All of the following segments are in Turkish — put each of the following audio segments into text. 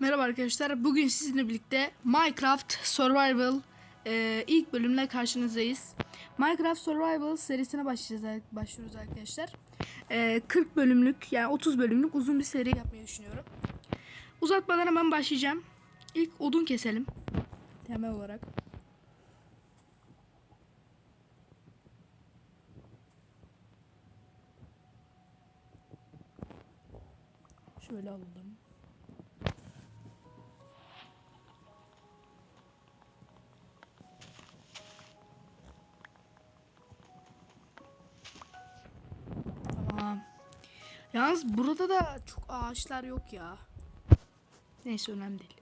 Merhaba arkadaşlar. Bugün sizinle birlikte Minecraft Survival e, ilk bölümle karşınızdayız. Minecraft Survival serisine başlayacağız, başlıyoruz arkadaşlar. E, 40 bölümlük yani 30 bölümlük uzun bir seri yapmayı düşünüyorum. Uzatmadan hemen başlayacağım. İlk odun keselim. Temel olarak. Şöyle alalım. Yalnız burada da çok ağaçlar yok ya. Neyse önemli değil.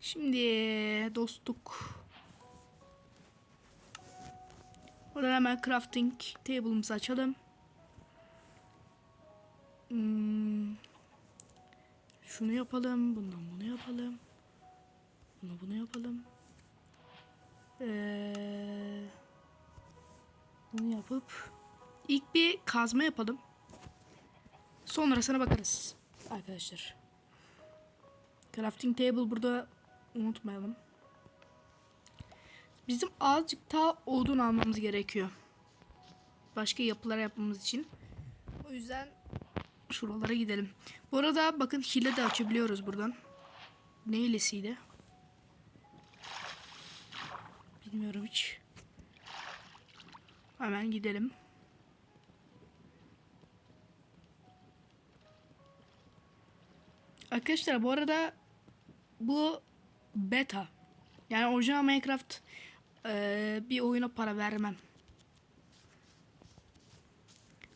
Şimdi dostluk. Buradan hemen crafting table'ımızı açalım. Hmm. Şunu yapalım. Bundan bunu yapalım. Bunu bunu yapalım. Ee, bunu yapıp ilk bir kazma yapalım. Sonrasına bakarız arkadaşlar. Crafting table burada unutmayalım. Bizim azıcık daha odun almamız gerekiyor. Başka yapılar yapmamız için. O yüzden şuralara gidelim. Bu arada bakın hile de açabiliyoruz buradan. Ne hilesiydi? Bilmiyorum hiç. Hemen gidelim. Arkadaşlar bu arada bu beta. Yani orijinal Minecraft eee, bir oyuna para vermem.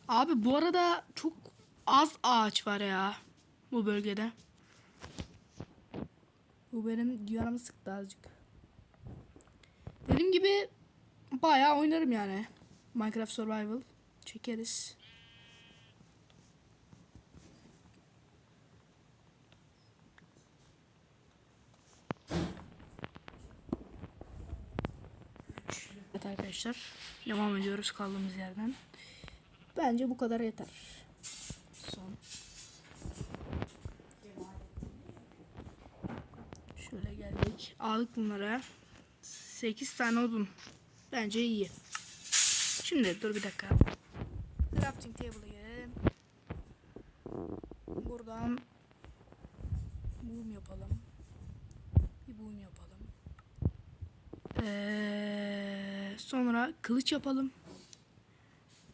Abi bu arada çok az ağaç var ya bu bölgede. Bu benim canımı sıktı azıcık. Dediğim gibi bayağı oynarım yani. Minecraft Survival çekeriz. Evet arkadaşlar devam ediyoruz kaldığımız yerden. Bence bu kadar yeter. Son. Şöyle geldik. Aldık bunlara. 8 tane odun. Bence iyi. Şimdi dur bir dakika. Crafting table'a gelelim. Buradan boom yapalım. Bir boom yapalım. Ee, sonra kılıç yapalım.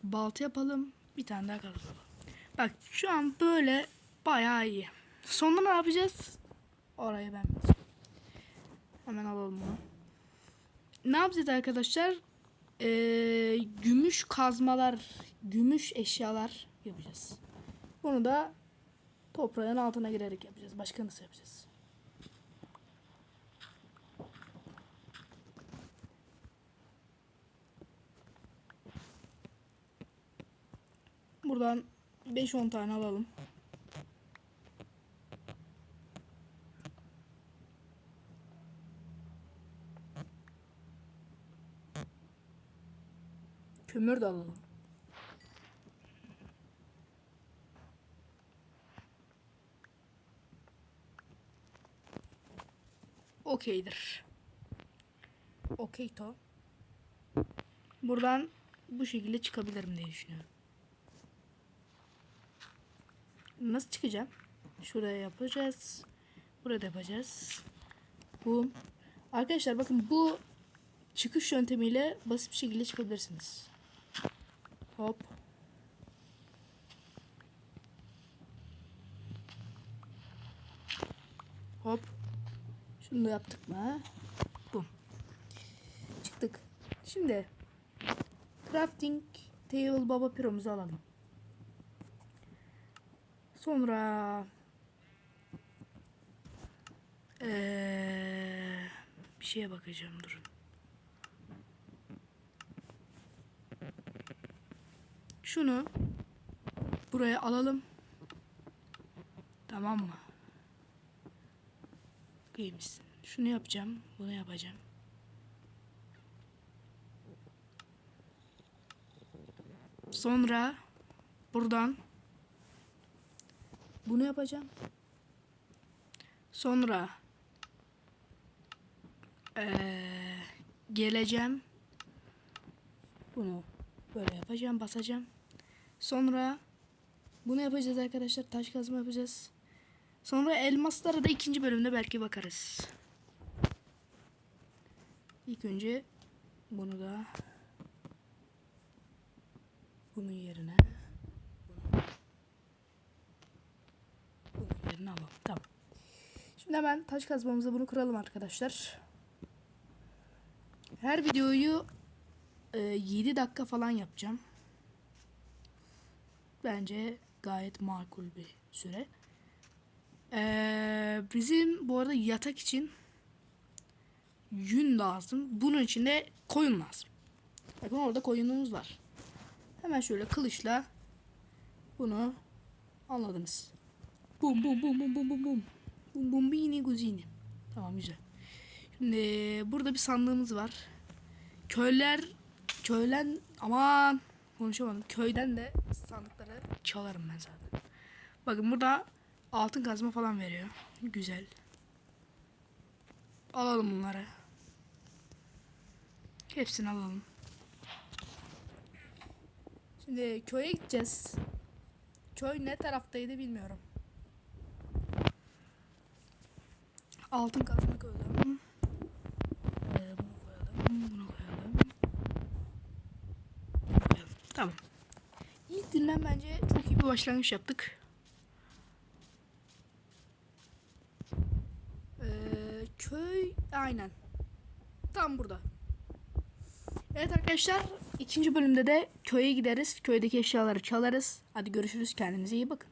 Balta yapalım. Bir tane daha yapalım. Bak şu an böyle bayağı iyi. Sonra ne yapacağız? Orayı ben. Hemen alalım bunu. Ne yapacağız arkadaşlar? Ee, gümüş kazmalar, gümüş eşyalar yapacağız. Bunu da toprağın altına girerek yapacağız. Başka nasıl yapacağız? Buradan 5-10 tane alalım. Kömür de alalım. Okeydir. Okey to. Buradan bu şekilde çıkabilirim diye düşünüyorum. Nasıl çıkacağım? Şuraya yapacağız. Burada yapacağız. Bu. Arkadaşlar bakın bu çıkış yöntemiyle basit bir şekilde çıkabilirsiniz. Hop. Hop. Şunu da yaptık mı? Bum. Çıktık. Şimdi crafting table baba piromuzu alalım. Sonra eee, bir şeye bakacağım durun. Şunu buraya alalım. Tamam mı? İyi misin? Şunu yapacağım, bunu yapacağım. Sonra buradan bunu yapacağım. Sonra eee, geleceğim. Bunu böyle yapacağım, basacağım. Sonra bunu yapacağız arkadaşlar. Taş kazma yapacağız. Sonra elmaslara da ikinci bölümde belki bakarız. İlk önce bunu da bunun yerine bunu bunun yerine alalım. Tamam. Şimdi hemen taş kazmamıza bunu kuralım arkadaşlar. Her videoyu e, 7 dakika falan yapacağım. Bence gayet makul bir süre. Ee, bizim bu arada yatak için yün lazım. Bunun için de koyun lazım. Bakın orada koyunumuz var. Hemen şöyle kılıçla bunu anladınız. Bum bum bum bum bum bum bum. Bum bum bini guzini. Tamam güzel. Şimdi burada bir sandığımız var. Köyler köylen aman konuşamadım. Köyden de sandıkları çalarım ben zaten. Bakın burada altın kazma falan veriyor. Güzel. Alalım bunları. Hepsini alalım. Şimdi köye gideceğiz. Köy ne taraftaydı bilmiyorum. Altın kazma koyalım. Ee, bunu koyalım. Bunu koyalım. Bunu koyalım. Tamam. İlk günden bence çok iyi bir başlangıç yaptık. Ee, köy aynen. Tam burada. Evet arkadaşlar ikinci bölümde de köye gideriz. Köydeki eşyaları çalarız. Hadi görüşürüz. Kendinize iyi bakın.